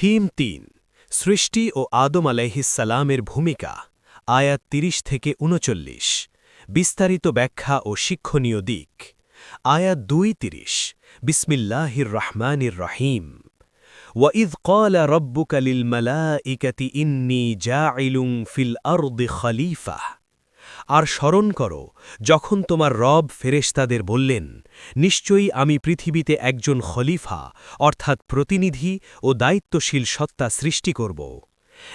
Theme তিন সৃষ্টি ও আদম আলাইহিসালামের ভূমিকা আয়াত ৩০ থেকে উনচল্লিশ বিস্তারিত ব্যাখ্যা ও শিক্ষণীয় দিক আয়াত দুই তিরিশ বিসমিল্লাহির রহমানির রহিম وَإِذْ قَالَ رَبُّكَ لِلْمَلَائِكَةِ إِنِّي جَاعِلٌ فِي الْأَرْضِ خَلِيفَةً আর স্মরণ করো, যখন তোমার রব ফেরেশতাদের বললেন, নিশ্চয়ই আমি পৃথিবীতে একজন খলিফা, অর্থাৎ প্রতিনিধি ও দায়িত্বশীল সত্তা সৃষ্টি করব।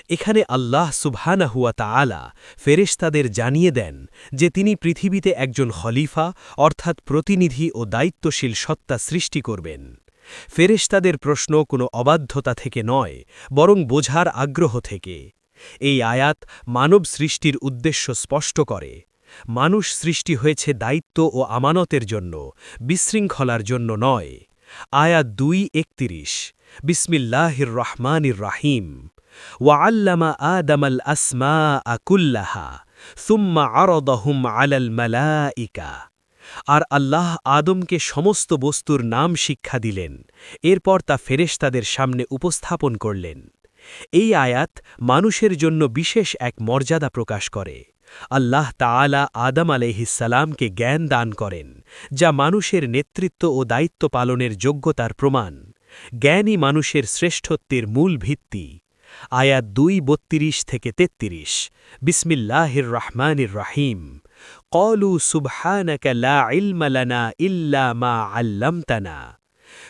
এখানে আল্লাহ সুবহানাহুয়া তাআলা ফেরেশতাদের জানিয়ে দেন যে তিনি পৃথিবীতে একজন খলিফা, অর্থাৎ প্রতিনিধি ও দায়িত্বশীল সত্তা সৃষ্টি করবেন। ফেরেশতাদের প্রশ্ন কোনো অবাধ্যতা থেকে নয়, বরং বোঝার আগ্রহ থেকে। এই আয়াত মানব সৃষ্টির উদ্দেশ্য স্পষ্ট করে। মানুষ সৃষ্টি হয়েছে দায়িত্ব ও আমানতের জন্য, বিশৃঙ্খলার জন্য নয়। আয়াত দুই একতিরিশ, বিসমিল্লাহির রহমানির রাহিম। ওয়াল্লামা আদামাল আসমা আকুল্লাহা সুম্মা আরদহুম আলাল মালাইকা। আর আল্লাহ আদমকে সমস্ত বস্তুর নাম শিক্ষা দিলেন, এরপর তা ফেরেশতাদের সামনে উপস্থাপন করলেন। এই আয়াত মানুষের জন্য বিশেষ এক মর্যাদা প্রকাশ করে। আল্লাহ তাআলা আদম আলহিসালামকে জ্ঞান দান করেন, যা মানুষের নেতৃত্ব ও দায়িত্ব পালনের যোগ্যতার প্রমাণ। জ্ঞানই মানুষের শ্রেষ্ঠত্বের মূল ভিত্তি। আয়াত দুই বত্রিশ থেকে তেত্রিশ। বিসমিল্লাহির রহমানির রাহিম। কলু সুবহানাকা লা ইলমা ইল্লা মা আল্লামতানা।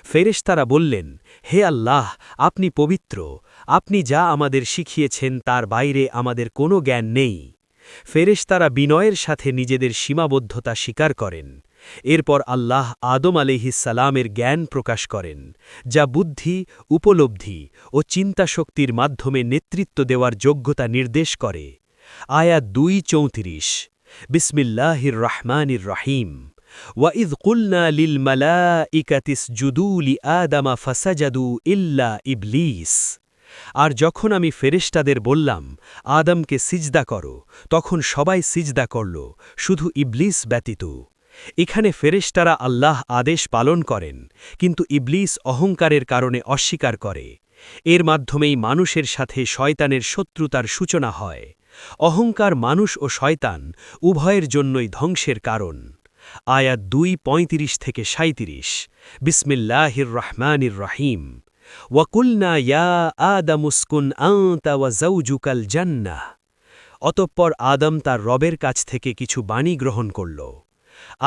ফেরেশতারা বললেন হে আল্লাহ, আপনি পবিত্র। আপনি যা আমাদের শিখিয়েছেন তার বাইরে আমাদের কোনো জ্ঞান নেই। ফেরেশতারা বিনয়ের সাথে নিজেদের সীমাবদ্ধতা স্বীকার করেন। এরপর আল্লাহ আদম আলিহিসালামের জ্ঞান প্রকাশ করেন, যা বুদ্ধি, উপলব্ধি ও চিন্তাশক্তির মাধ্যমে নেতৃত্ব দেওয়ার যোগ্যতা নির্দেশ করে। আয়া দুই চৌত্রিশ। বিসমিল্লাহির রহমানির রহিম। وَإِذْ قُلْنَا لِلْمَلَائِكَةِ اسْجُدُوا لِآدَمَ فَسَجَدُوا إِلَّا إِبْلِيسَ আর যখন আমি ফেরেশতাদের বললাম, আদমকে সিজদা করো, তখন সবাই সিজদা করল, শুধু ইবলিস ব্যতীত। এখানে ফেরেশতারা আল্লাহ আদেশ পালন করেন, কিন্তু ইবলিস অহংকারের কারণে অস্বীকার করে। এর মাধ্যমেই মানুষের সাথে শয়তানের শত্রুতার সূচনা হয়। অহংকার মানুষ ও শয়তান উভয়ের জন্যই ধ্বংসের কারণ। আয়াত দুই পঁয়ত্রিশ থেকে সাঁত্রিশ বিসমিল্লাহির রহমানির রহিম। ওয়াকুলনা ইয়া আদামুস্কুন জৌজুকাল জান্না অতঃপর আদম তার রবের কাছ থেকে কিছু বাণী গ্রহণ করল।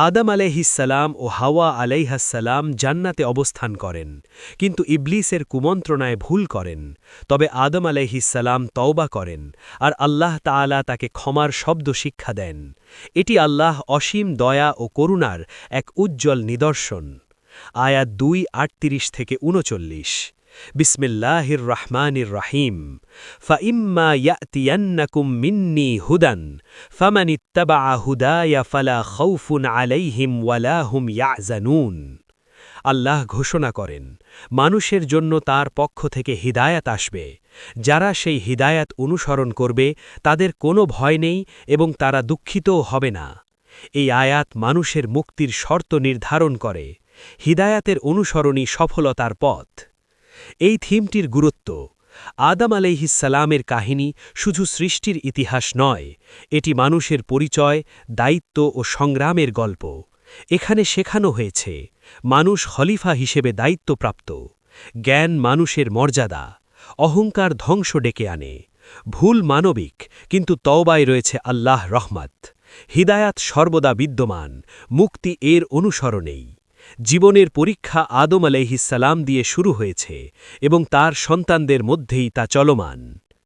আদম আলাইহিসালাম ও হাওয়া আলাইহাসালাম জান্নাতে অবস্থান করেন, কিন্তু ইবলিসের কুমন্ত্রণায় ভুল করেন। তবে আদম আলাইহিসালাম তওবা করেন আর আল্লাহ তাআলা তাকে ক্ষমার শব্দ শিক্ষা দেন। এটি আল্লাহ অসীম দয়া ও করুণার এক উজ্জ্বল নিদর্শন। আয়াত দুই আটত্রিশ থেকে উনচল্লিশ বিসমিল্লাহির রহমানির রাহিম فإما يأتينكم مني هدى فمن اتبع هداي فلا خوف عليهم ولا هم يعزنون আল্লাহ ঘোষণা করেন মানুষের জন্য তার পক্ষ থেকে হিদায়াত আসবে যারা সেই হিদায়াত অনুসরণ করবে তাদের কোনো ভয় নেই এবং তারা দুঃখিতও হবে না এই আয়াত মানুষের মুক্তির শর্ত নির্ধারণ করে হিদায়াতের অনুসরণই সফলতার পথ এই থিমটির গুরুত্ব। আদাম আলাইহিসালামের কাহিনী শুধু সৃষ্টির ইতিহাস নয়, এটি মানুষের পরিচয়, দায়িত্ব ও সংগ্রামের গল্প। এখানে শেখানো হয়েছে, মানুষ হলিফা হিসেবে দায়িত্বপ্রাপ্ত, জ্ঞান মানুষের মর্যাদা, অহংকার ধ্বংস ডেকে আনে, ভুল মানবিক, কিন্তু তওবায় রয়েছে আল্লাহ রহমত, হিদায়াত সর্বদা বিদ্যমান, মুক্তি এর অনুসরণেই। জীবনের পরীক্ষা আদম আলাইহিসালাম দিয়ে শুরু হয়েছে এবং তার সন্তানদের মধ্যেই তা চলমান।